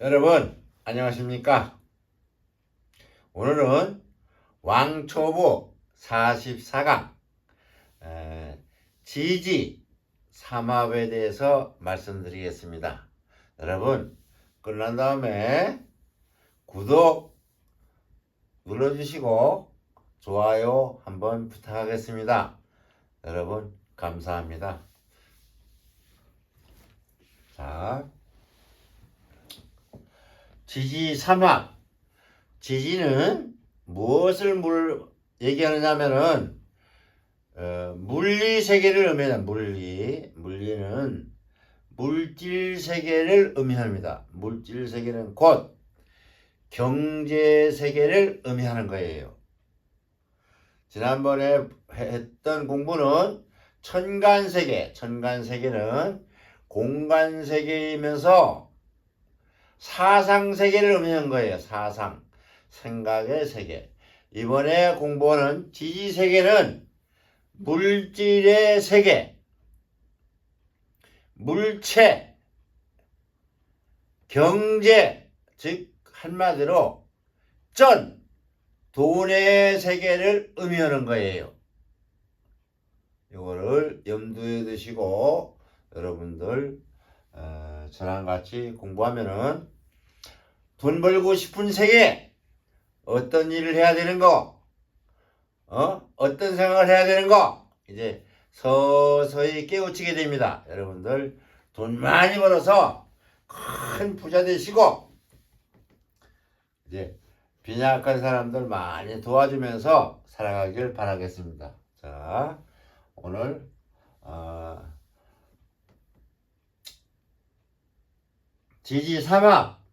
여러분 안녕하십니까? 오늘은 왕초보 44강 에, 지지 삼합에 대해서 말씀드리겠습니다. 여러분 끝난 다음에 구독 눌러주시고 좋아요 한번 부탁하겠습니다. 여러분 감사합니다. 자. 지지 삼합. 지지는 무엇을 물 얘기하느냐면은 어, 물리 세계를 의미하는 물리. 물리는 물질 세계를 의미합니다. 물질 세계는 곧 경제 세계를 의미하는 거예요. 지난번에 했던 공부는 천간 세계. 천간 세계는 공간 세계이면서 사상 세계를 의미한 거예요. 사상. 생각의 세계. 이번에 공부하는 지지 세계는 물질의 세계. 물체. 경제. 즉, 한마디로 전. 돈의 세계를 의미하는 거예요. 이거를 염두에 두시고 여러분들 어, 저랑 같이 공부하면은 돈 벌고 싶은 세계 어떤 일을 해야 되는 거, 어 어떤 생각을 해야 되는 거 이제 서서히 깨우치게 됩니다. 여러분들 돈 많이 벌어서 큰 부자 되시고 이제 빈약한 사람들 많이 도와주면서 살아가길 바라겠습니다. 자 오늘 어, 지지 삼합.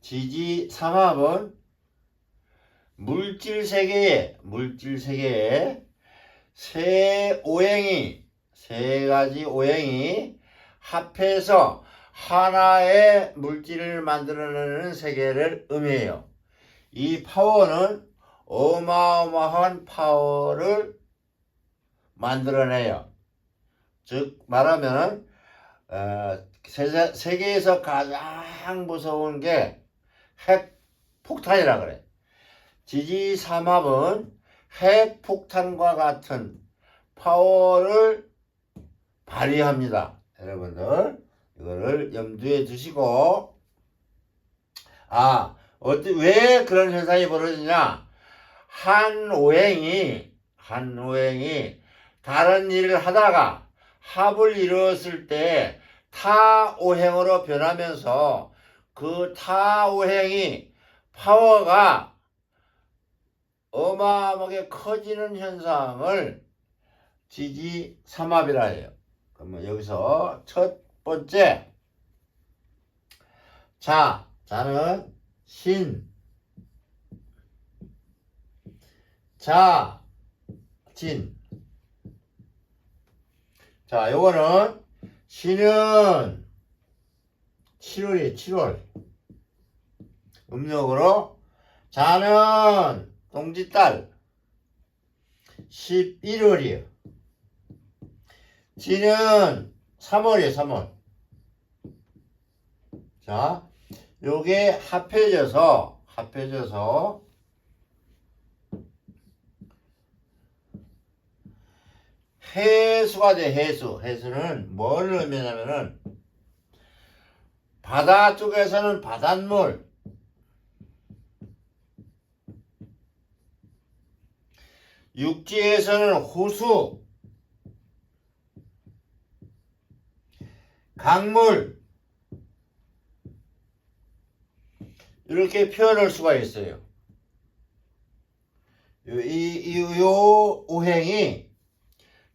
지지 삼합은 물질 세계에 물질 세계에 세 오행이 세 가지 오행이 합해서 하나의 물질을 만들어내는 세계를 의미해요. 이 파워는 어마어마한 파워를 만들어내요. 즉 말하면 어, 세계, 세계에서 가장 무서운 게 핵 폭탄이라 그래. 지지 삼합은 핵 폭탄과 같은 파워를 발휘합니다. 여러분들 이거를 염두에 두시고 아 어때 왜 그런 현상이 벌어지냐 한 오행이 한 오행이 다른 일을 하다가 합을 이루었을 때 타 오행으로 변하면서 그 타 오행이 파워가 어마어마하게 커지는 현상을 지지 삼합이라 해요. 그러면 여기서 첫 번째 자, 자는 신 자, 진 자, 요거는 신은 7월이에요, 7월. 음력으로 자는 동짓달 11월이에요. 지는 3월이에요, 3월. 자, 요게 합해져서, 합해져서, 해수가 돼, 해수. 해수는 뭘 의미하냐면은, 바다 쪽에서는 바닷물, 육지에서는 호수, 강물, 이렇게 표현할 수가 있어요. 이, 이, 요 오행이,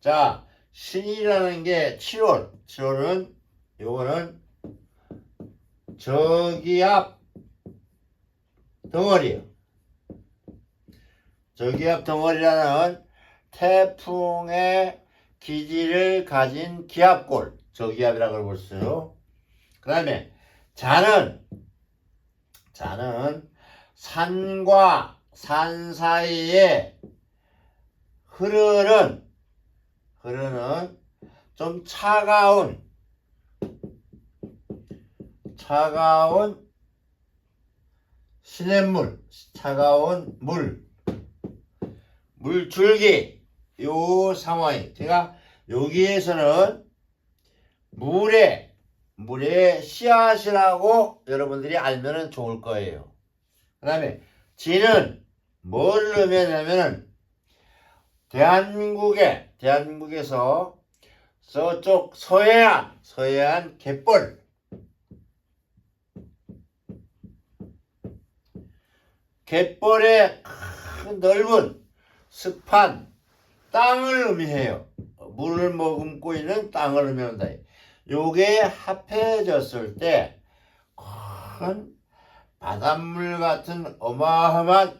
자, 신이라는 게 7월, 7월은, 요거는 저기압 덩어리요. 저기압 덩어리라는 태풍의 기지를 가진 기압골, 저기압이라고 볼수 있어요. 그 다음에 자는, 자는 산과 산 사이에 흐르는 흐르는 좀 차가운 차가운 시냇물 차가운 물 물줄기 요 상황이 제가 여기에서는 물에 물의 씨앗이라고 여러분들이 알면 좋을 거예요. 그 다음에 지는 뭘 의미하냐면은 대한민국에 대한민국에서 저쪽 서해안 서해안 갯벌 갯벌의 큰 넓은 습한 땅을 의미해요. 물을 머금고 있는 땅을 의미한다. 요게 합해졌을 때 큰 바닷물 같은 어마어마한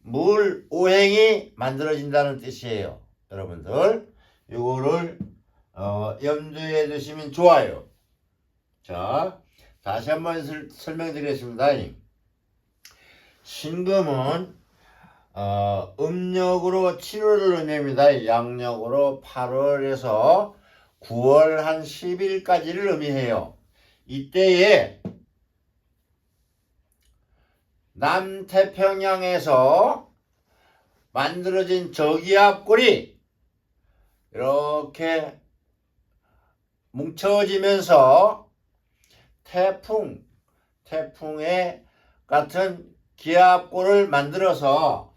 물 오행이 만들어진다는 뜻이에요. 여러분들 요거를 어, 염두에 두시면 좋아요. 자, 다시 한번 설- 설명드리겠습니다. 신금은 어, 음력으로 7월을 의미합니다. 양력으로 8월에서 9월 한 10일까지를 의미해요. 이때에 남태평양에서 만들어진 저기압골이 이렇게 뭉쳐지면서 태풍, 태풍의 같은 기압골을 만들어서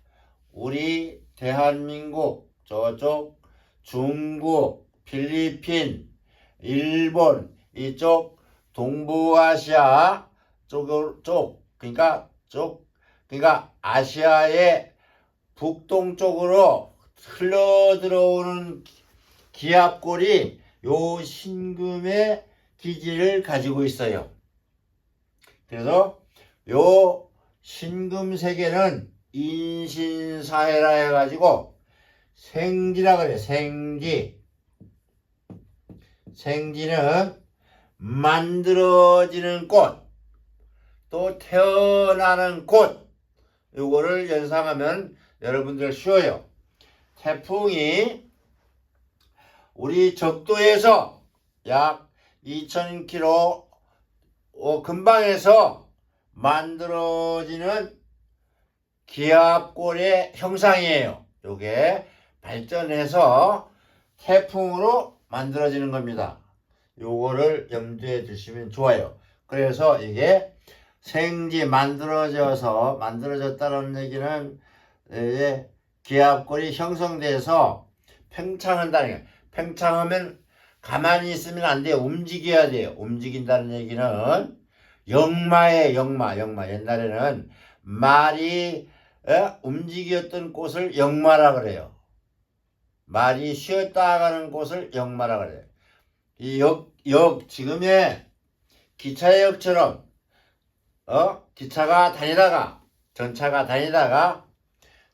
우리 대한민국 저쪽 중국, 필리핀, 일본 이쪽 동부아시아 쪽, 쪽 그러니까 쪽 그러니까 아시아의 북동쪽으로 흘러 들어오는 기압골이 요 신금의 기지를 가지고 있어요. 그래서 요 신금 세계는 인신사해라 해가지고 생지라 그래 생지 생지는 만들어지는 꽃 또 태어나는 꽃 요거를 연상하면 여러분들 쉬워요 태풍이 우리 적도에서 약 2000km 어, 근방에서 만들어지는 기압골의 형상이에요. 요게 발전해서 태풍으로 만들어지는 겁니다. 요거를 염두에 두시면 좋아요. 그래서 이게 생지 만들어져서 만들어졌다는 얘기는 이제 기압골이 형성돼서 팽창한다는 거예요. 팽창하면 가만히 있으면 안 돼요. 움직여야 돼요. 움직인다는 얘기는 역마에 역마, 역마. 옛날에는 말이 에? 움직였던 곳을 역마라 그래요. 말이 쉬었다 가는 곳을 역마라 그래요. 이 역, 역, 지금의 기차역처럼, 어? 기차가 다니다가, 전차가 다니다가,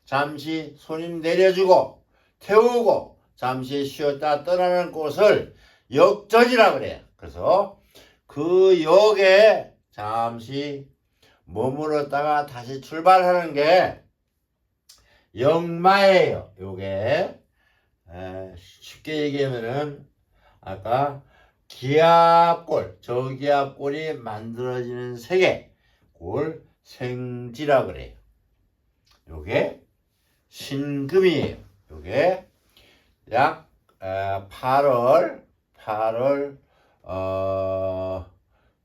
잠시 손님 내려주고, 태우고, 잠시 쉬었다 떠나는 곳을 역전이라 그래요. 그래서 그 역에 잠시 머물렀다가 다시 출발하는 게 역마예요. 요게 에, 쉽게 얘기하면은 아까 기압골, 저기압골이 만들어지는 세계, 그걸 생지라 그래요. 요게 신금이에요. 요게 약 에, 8월 8월 어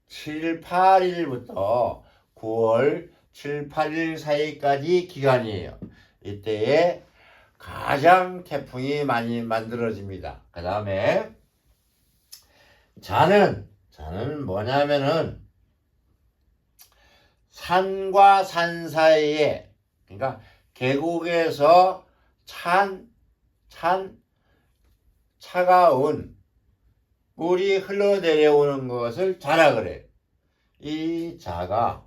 7, 8일부터 9월 7, 8일 사이까지 기간이에요. 이때에 가장 태풍이 많이 만들어집니다. 그 다음에 자는 자는 뭐냐면은 산과 산 사이에 그러니까 계곡에서 찬, 찬 차가운 물이 흘러내려오는 것을 자라 그래요. 이 자가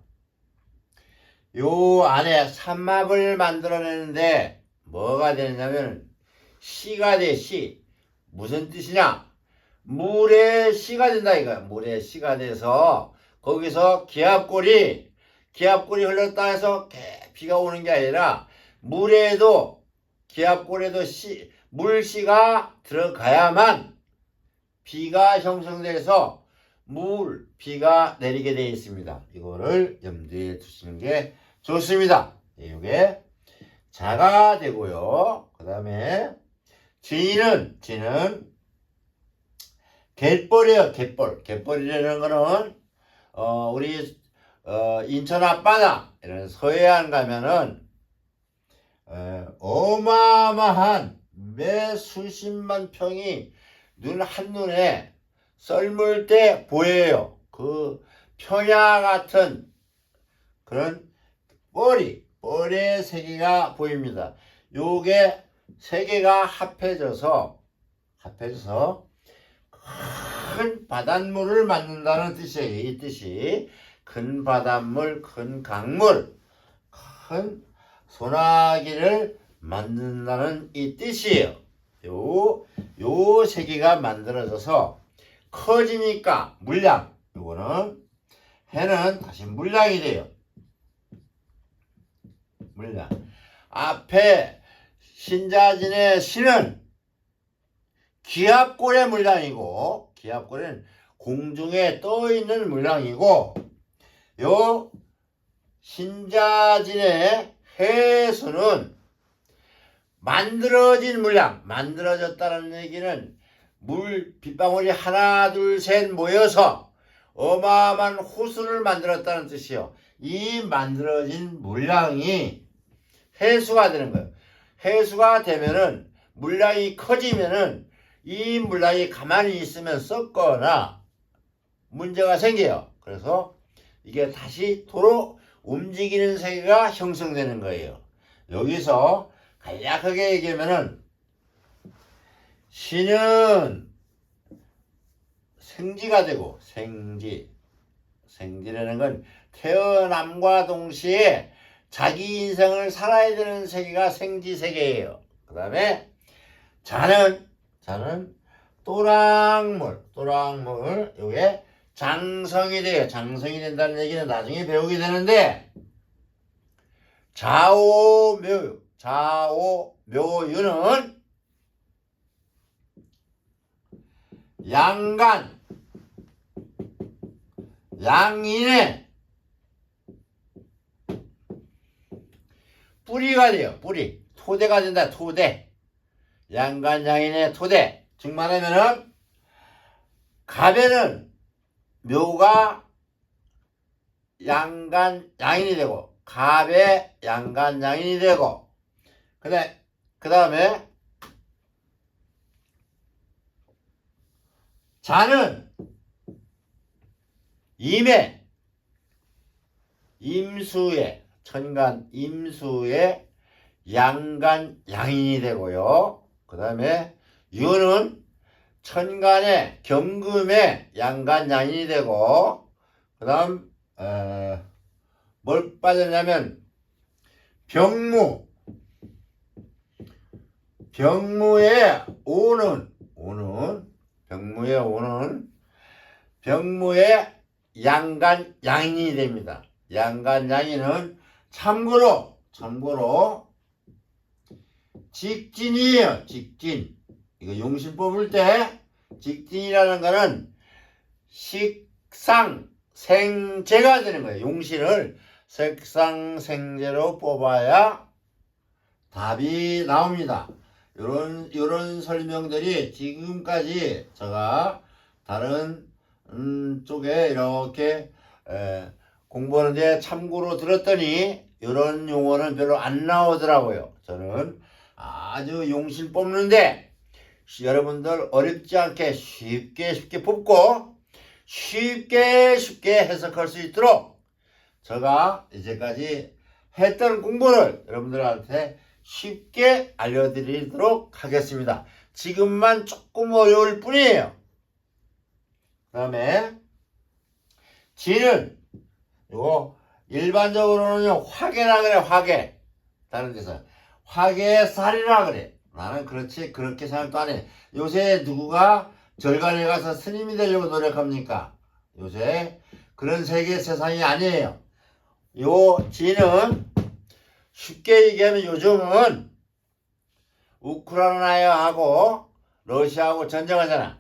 요 안에 산막을 만들어내는데 뭐가 되냐면 씨가 돼 씨. 무슨 뜻이냐? 물의 씨가 된다 이거야. 물의 씨가 돼서 거기서 기압골이 기압골이 흘렀다 해서 개- 비가 오는 게 아니라 물에도 기압골에도 씨, 물씨가 들어가야만 비가 형성돼서 물, 비가 내리게 되어 있습니다. 이거를 염두에 두시는 게 좋습니다. 이게 자가 되고요. 그 다음에 진은 진은 갯벌이에요. 갯벌. 갯벌이라는 거는 어, 우리 어, 인천 앞바다 이런 서해안 가면은 에, 어마어마한 매 수십만 평이 눈 한눈에 썰물 때 보여요. 그 평야 같은 그런 뻘이 뻘의 세계가 보입니다. 요게 세 개가 합해져서 합해져서 큰 바닷물을 만든다는 뜻이에요. 이 뜻이 큰 바닷물, 큰 강물, 큰 소나기를 만든다는 이 뜻이에요. 요, 요 세 개가 만들어져서 커지니까 물량, 요거는 해는 다시 물량이 돼요. 물량. 앞에 신자진의 신은 기압골의 물량이고, 기압골은 공중에 떠 있는 물량이고, 요 신자진의 해수는 만들어진 물량, 만들어졌다는 얘기는 물 빗방울이 하나, 둘, 셋 모여서 어마어마한 호수를 만들었다는 뜻이요. 이 만들어진 물량이 해수가 되는 거예요. 해수가 되면은 물량이 커지면은 이 물량이 가만히 있으면 썩거나 문제가 생겨요. 그래서 이게 다시 도로 움직이는 세계가 형성되는 거예요. 여기서 간략하게 얘기하면은 신은 생지가 되고 생지 생지라는 건 태어남과 동시에 자기 인생을 살아야 되는 세계가 생지 세계예요. 그 다음에 자는 자는 또랑물 또랑물 요게 장성이 돼요. 장성이 된다는 얘기는 나중에 배우게 되는데 좌오묘 좌오묘유는 양간 양인의 뿌리가 돼요. 뿌리 토대가 된다. 토대 양간 양인의 토대 즉 말하면은 갑에는 묘가 양간 양인이 되고 갑의 양간 양인이 되고 그다음 그다음에 자는 임에 임수의 천간 임수의 양간 양인이 되고요. 그 다음에 유는 천간의 경금의 양간 양인이 되고 그 다음 어, 뭘 빠졌냐면 병무 병무의 오는 오는 병무의 오는 병무의 양간 양인이 됩니다. 양간 양인은 참고로 참고로 직진이에요. 직진. 이거 용신 뽑을 때 직진이라는 거는 식상 생제가 되는 거예요. 용신을 색상 생제로 뽑아야 답이 나옵니다. 요런 요런 설명들이 지금까지 제가 다른 음, 쪽에 이렇게 에, 공부하는데 참고로 들었더니 이런 용어는 별로 안 나오더라고요. 저는 아주 용신 뽑는데 여러분들 어렵지 않게 쉽게 쉽게 뽑고 쉽게 쉽게 해석할 수 있도록 제가 이제까지 했던 공부를 여러분들한테 쉽게 알려드리도록 하겠습니다. 지금만 조금 어려울 뿐이에요. 그 다음에 지는 요거 일반적으로는요 화계라 그래 화계 다른 데서 화계살이라 그래 나는 그렇지 그렇게 생각도 안 해 요새 누구가 절간에 가서 스님이 되려고 노력합니까 요새 그런 세계 세상이 아니에요 요 지는 쉽게 얘기하면 요즘은 우크라이나하고 러시아하고 전쟁하잖아.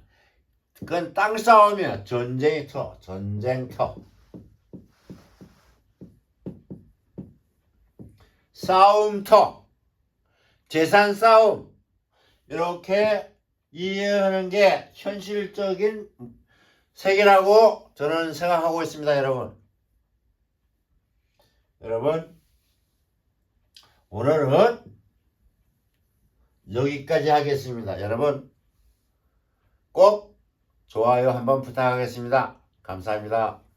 그건 땅 싸움이야. 전쟁터, 전쟁터. 싸움터, 재산 싸움. 이렇게 이해하는 게 현실적인 세계라고 저는 생각하고 있습니다, 여러분. 여러분, 오늘은 여기까지 하겠습니다. 여러분, 꼭 좋아요 한번 부탁하겠습니다. 감사합니다.